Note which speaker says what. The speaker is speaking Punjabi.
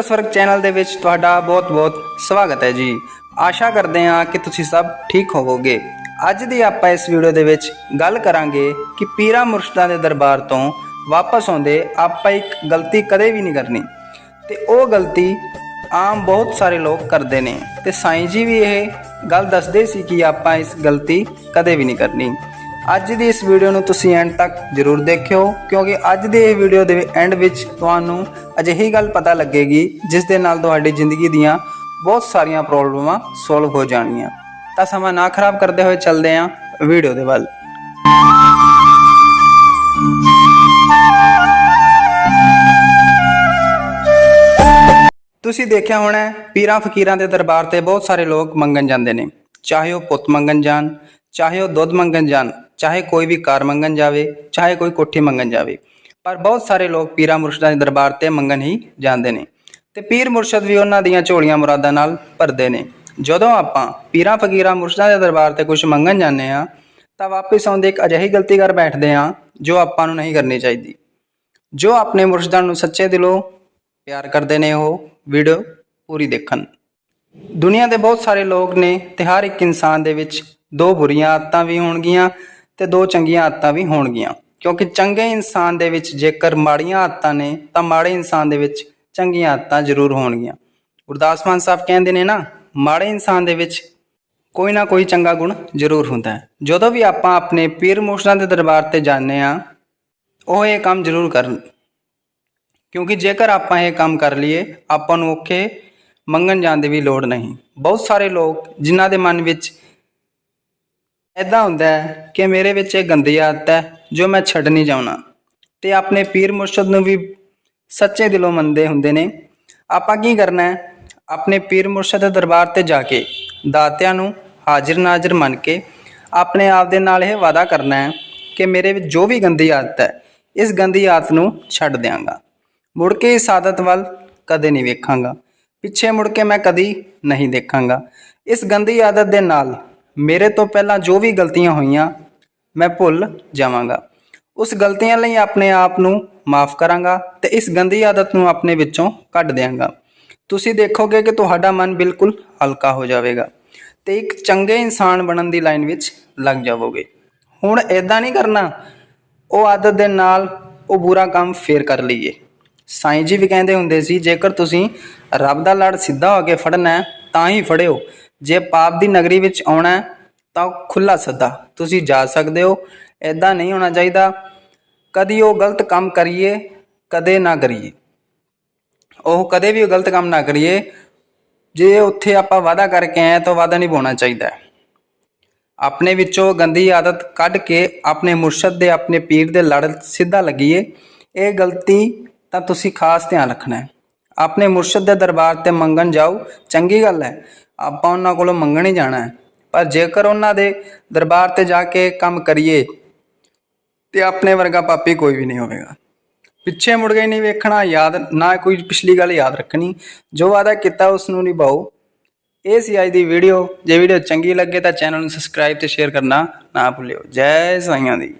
Speaker 1: ਸਵਰਗ ਚੈਨਲ ਦੇ ਵਿੱਚ ਤੁਹਾਡਾ ਬਹੁਤ-ਬਹੁਤ ਸਵਾਗਤ ਹੈ ਜੀ। ਆਸ਼ਾ ਕਰਦੇ ਹਾਂ ਕਿ ਤੁਸੀਂ ਸਭ ਠੀਕ ਹੋਵੋਗੇ। ਅੱਜ ਦੀ ਆਪਾਂ ਇਸ ਵੀਡੀਓ ਦੇ ਵਿੱਚ ਗੱਲ ਕਰਾਂਗੇ ਕਿ ਪੀਰਾਂ ਮੁਰਸ਼ਦਾਂ ਦੇ ਦਰਬਾਰ ਤੋਂ ਵਾਪਸ ਆਉਂਦੇ ਆਪਾਂ ਇੱਕ ਗਲਤੀ ਕਦੇ ਵੀ ਨਹੀਂ ਕਰਨੀ। ਤੇ ਉਹ ਗਲਤੀ ਆਮ ਬਹੁਤ ਸਾਰੇ ਲੋਕ ਕਰਦੇ ਨੇ। ਤੇ ਸਾਈਂ ਜੀ ਵੀ ਇਹ ਗੱਲ ਦੱਸਦੇ ਸੀ ਕਿ ਆਪਾਂ ਇਸ ਗਲਤੀ ਕਦੇ ਵੀ ਨਹੀਂ ਕਰਨੀ। ਅੱਜ ਦੀ ਇਸ ਵੀਡੀਓ ਨੂੰ ਤੁਸੀਂ ਐਂਡ ਤੱਕ ਜ਼ਰੂਰ ਦੇਖਿਓ, ਕਿਉਂਕਿ ਅੱਜ ਦੀ ਇਹ ਵੀਡੀਓ ਦੇ ਐਂਡ ਵਿੱਚ ਤੁਹਾਨੂੰ ਅਜਿਹੀ ਗੱਲ ਪਤਾ ਲੱਗੇਗੀ, ਜਿਸ ਦੇ ਨਾਲ ਤੁਹਾਡੀ ਜ਼ਿੰਦਗੀ ਦੀਆਂ ਬਹੁਤ ਸਾਰੀਆਂ ਪ੍ਰੋਬਲਮਾਂ ਸੋਲਵ ਹੋ ਜਾਣਗੀਆਂ। ਤਾਂ ਸਮਾਂ ਨਾ ਖਰਾਬ ਕਰਦੇ ਹੋਏ ਚੱਲਦੇ ਹਾਂ ਵੀਡੀਓ ਦੇ ਵੱਲ। ਤੁਸੀਂ ਦੇਖਿਆ ਹੋਣਾ ਪੀਰਾਂ ਫਕੀਰਾਂ ਦੇ ਦਰਬਾਰ ਤੇ ਬਹੁਤ ਸਾਰੇ ਲੋਕ ਮੰਗਣ ਜਾਂਦੇ ਨੇ। ਚਾਹੇ ਉਹ ਪੁੱਤ ਮੰਗਣ ਜਾਣ, ਚਾਹੇ ਉਹ ਦੁੱਧ ਮੰਗਣ ਜਾਣ। ਚਾਹੇ ਕੋਈ ਵੀ ਕਾਰ ਮੰਗਣ ਜਾਵੇ, ਚਾਹੇ ਕੋਈ ਕੋਠੀ ਮੰਗਣ ਜਾਵੇ। ਪਰ ਬਹੁਤ ਸਾਰੇ ਲੋਕ ਪੀਰਾਂ ਮੁਰਸ਼ਦਾਂ ਦੇ ਦਰਬਾਰ ਤੇ ਮੰਗਣ ਹੀ ਜਾਂਦੇ ਨੇ ਤੇ ਪੀਰ ਮੁਰਸ਼ਦ ਵੀ ਉਹਨਾਂ ਦੀਆਂ ਝੋਲੀਆਂ ਮੁਰਾਦਾਂ ਨਾਲ ਭਰਦੇ ਨੇ। ਜਦੋਂ ਆਪਾਂ ਪੀਰਾਂ ਫਕੀਰਾਂ ਮੁਰਸ਼ਦਾਂ ਦੇ ਦਰਬਾਰ ਤੇ ਕੁਝ ਮੰਗਣ ਜਾਂਦੇ ਆ ਤਾਂ ਵਾਪਸ ਆਉਂਦੇ ਇੱਕ ਅਜਿਹੀ ਗਲਤੀ ਕਰ ਬੈਠਦੇ ਆ ਜੋ ਆਪਾਂ ਨੂੰ ਨਹੀਂ ਕਰਨੀ ਚਾਹੀਦੀ। ਜੋ ਆਪਣੇ ਮੁਰਸ਼ਦਾਂ ਨੂੰ ਸੱਚੇ ਦਿਲੋਂ ਪਿਆਰ ਕਰਦੇ ਨੇ ਉਹ ਵੀਡੀਓ ਪੂਰੀ ਦੇਖਣ। ਦੁਨੀਆ ਦੇ ਬਹੁਤ ਸਾਰੇ ਲੋਕ ਨੇ ਤੇ ਹਰ ਇੱਕ ਇਨਸਾਨ ਦੇ ਵਿੱਚ ਦੋ ਬੁਰੀਆਂ ਆਦਤਾਂ ਵੀ ਹੋਣਗੀਆਂ ਤੇ ਦੋ ਚੰਗੀਆਂ ਆਦਤਾਂ ਵੀ ਹੋਣਗੀਆਂ। ਕਿਉਂਕਿ ਚੰਗੇ ਇਨਸਾਨ ਦੇ ਵਿੱਚ ਜੇਕਰ ਮਾੜੀਆਂ ਆਦਤਾਂ ਨੇ, ਤਾਂ ਮਾੜੇ ਇਨਸਾਨ ਦੇ ਵਿੱਚ ਚੰਗੀਆਂ ਆਦਤਾਂ ਜ਼ਰੂਰ ਹੋਣਗੀਆਂ। ਗੁਰਦਾਸ ਮਾਨ ਸਾਹਿਬ ਕਹਿੰਦੇ ਨੇ ਨਾ, ਮਾੜੇ ਇਨਸਾਨ ਦੇ ਵਿੱਚ ਕੋਈ ਨਾ ਕੋਈ ਚੰਗਾ ਗੁਣ ਜ਼ਰੂਰ ਹੁੰਦਾ ਹੈ। ਜਦੋਂ ਵੀ ਆਪਾਂ ਆਪਣੇ ਪੀਰ ਮੁਰਸ਼ਿਦਾਂ ਦੇ ਦਰਬਾਰ ਤੇ ਜਾਂਦੇ ਆ ਉਹ ਇਹ ਕੰਮ ਜ਼ਰੂਰ ਕਰਨ। ਕਿਉਂਕਿ ਜੇਕਰ ਆਪਾਂ ਇਹ ਕੰਮ ਕਰ ਲਈਏ, ਆਪਾਂ ਨੂੰ ਔਖੇ ਮੰਗਣ ਜਾਣ ਦੀ ਵੀ ਲੋੜ ਨਹੀਂ। ਬਹੁਤ ਸਾਰੇ ਲੋਕ ਜਿਨ੍ਹਾਂ ਦੇ ਮਨ ਵਿੱਚ ਐਦਾਂ ਹੁੰਦਾ ਹੈ ਕਿ ਮੇਰੇ ਵਿੱਚ ਇਹ ਗੰਦੀ ਆਦਤ ਹੈ ਜੋ ਮੈਂ ਛੱਡ ਨਹੀਂ ਚਾਹੁੰਦਾ ਤੇ ਆਪਣੇ ਪੀਰ ਮੁਰਸ਼ਦ ਨੂੰ ਵੀ ਸੱਚੇ ਦਿਲੋਂ ਮੰਨਦੇ ਹੁੰਦੇ ਨੇ, ਆਪਾਂ ਕੀ ਕਰਨਾ ਹੈ? ਆਪਣੇ ਪੀਰ ਮੁਰਸ਼ਦ ਦੇ ਦਰਬਾਰ ਤੇ ਜਾ ਕੇ ਦਾਤਿਆਂ ਨੂੰ ਹਾਜ਼ਰ ਨਾਜ਼ਰ ਮੰਨ ਕੇ ਆਪਣੇ ਆਪ ਦੇ ਨਾਲ ਇਹ ਵਾਅਦਾ ਕਰਨਾ ਹੈ ਕਿ ਮੇਰੇ ਵਿੱਚ ਜੋ ਵੀ ਗੰਦੀ ਆਦਤ ਹੈ, ਇਸ ਗੰਦੀ ਆਦਤ ਨੂੰ ਛੱਡ ਦਿਆਂਗਾ। ਮੁੜ ਕੇ ਇਸ ਆਦਤ ਵੱਲ ਕਦੇ ਨਹੀਂ ਵੇਖਾਂਗਾ। ਪਿੱਛੇ ਮੁੜ ਕੇ ਮੈਂ ਕਦੀ ਨਹੀਂ ਦੇਖਾਂਗਾ। ਇਸ ਗੰਦੀ ਆਦਤ ਦੇ ਨਾਲ ਮੇਰੇ ਤੋਂ ਪਹਿਲਾਂ ਜੋ ਵੀ ਗਲਤੀਆਂ ਹੋਈਆਂ, ਮੈਂ ਭੁੱਲ ਜਾਵਾਂਗਾ। ਉਸ ਗਲਤੀਆਂ ਲਈ ਆਪਣੇ ਆਪ ਨੂੰ ਮਾਫ ਕਰਾਂਗਾ ਤੇ ਇਸ ਗੰਦੀ ਆਦਤ ਨੂੰ ਆਪਣੇ ਵਿੱਚੋਂ ਕੱਢ ਦਿਆਂਗਾ। ਤੁਸੀਂ ਦੇਖੋਗੇ ਕਿ ਤੁਹਾਡਾ ਮਨ ਬਿਲਕੁਲ ਹਲਕਾ ਹੋ ਜਾਵੇਗਾ ਤੇ ਇੱਕ ਚੰਗੇ ਇਨਸਾਨ ਬਣਨ ਦੀ ਲਾਈਨ ਵਿੱਚ ਲੱਗ ਜਾਵੋਗੇ। ਹੁਣ ਐਦਾਂ ਨਹੀਂ ਕਰਨਾ, ਉਹ ਆਦਤ ਦੇ ਨਾਲ ਉਹ ਬੁਰਾ ਕੰਮ ਫੇਰ ਕਰ ਲਈਏ। ਸਾਈਂ ਜੀ ਵੀ ਕਹਿੰਦੇ ਹੁੰਦੇ ਸੀ, ਜੇਕਰ ਤੁਸੀਂ ਰੱਬ ਦਾ ਲੜ ਸਿੱਧਾ ਹੋ ਕੇ ਫੜਨਾ ਤਾਂ ਹੀ ਫੜਿਓ। ਜੇ ਪਾਪ ਦੀ ਨਗਰੀ ਵਿੱਚ ਆਉਣਾ ਹੈ, ਤਾਂ ਖੁੱਲਾ ਸੱਦਾ। ਤੁਸੀਂ ਜਾ ਸਕਦੇ ਹੋ ਐਦਾਂ ਨਹੀਂ ਹੋਣਾ ਚਾਹੀਦਾ। ਕਦੀ ਉਹ ਗਲਤ ਕੰਮ ਕਰੀਏ ਕਦੇ ਨਾ ਕਰੀਏ। ਉਹ ਕਦੇ ਵੀ ਗਲਤ ਕੰਮ ਨਾ ਕਰੀਏ ਜੇ ਉੱਥੇ ਆਪਾਂ ਵਾਅਦਾ ਕਰਕੇ ਆਏ ਤਾਂ ਵਾਅਦਾ ਨਹੀਂ ਪਾਉਣਾ ਚਾਹੀਦਾ ਆਪਣੇ ਵਿੱਚੋਂ ਗੰਦੀ ਆਦਤ ਕੱਢ ਕੇ ਆਪਣੇ ਮੁਰਸ਼ਦ ਦੇ ਆਪਣੇ ਪੀਰ ਦੇ ਲੜ ਸਿੱਧਾ ਲੱਗੀਏ ਇਹ ਗਲਤੀ ਤਾਂ ਤੁਸੀਂ ਖਾਸ ਧਿਆਨ ਰੱਖਣਾ ਹੈ। ਆਪਣੇ ਮੁਰਸ਼ਦ ਦੇ ਦਰਬਾਰ ਤੇ ਮੰਗਣ ਜਾਓ, ਚੰਗੀ ਗੱਲ ਹੈ, ਆਪਾਂ ਉਹਨਾਂ ਕੋਲੋਂ ਮੰਗਣ ਹੀ ਜਾਣਾ ਹੈ। ਪਰ ਜੇਕਰ ਉਹਨਾਂ ਦੇ ਦਰਬਾਰ ਤੇ ਜਾ ਕੇ ਕੰਮ ਕਰੀਏ ਤੇ ਆਪਣੇ ਵਰਗਾ ਪਾਪੀ ਕੋਈ ਵੀ ਨਹੀਂ ਹੋਵੇਗਾ। ਪਿੱਛੇ ਮੁੜ ਕੇ ਨਹੀਂ ਵੇਖਣਾ, ਯਾਦ, ਨਾ ਕੋਈ ਪਿਛਲੀ ਗੱਲ ਯਾਦ ਰੱਖਣੀ। ਜੋ ਵਾਅਦਾ ਕੀਤਾ ਉਸ ਨੂੰ ਨਿਭਾਓ। ਇਹ ਸੀ ਅੱਜ ਦੀ ਵੀਡੀਓ। ਜੇ ਵੀਡੀਓ ਚੰਗੀ ਲੱਗੇ ਤਾਂ ਚੈਨਲ ਨੂੰ ਸਬਸਕ੍ਰਾਈਬ ਤੇ ਸ਼ੇਅਰ ਕਰਨਾ ਨਾ ਭੁੱਲਿਓ। ਜੈ ਸਾਈਆਂ ਦੀ।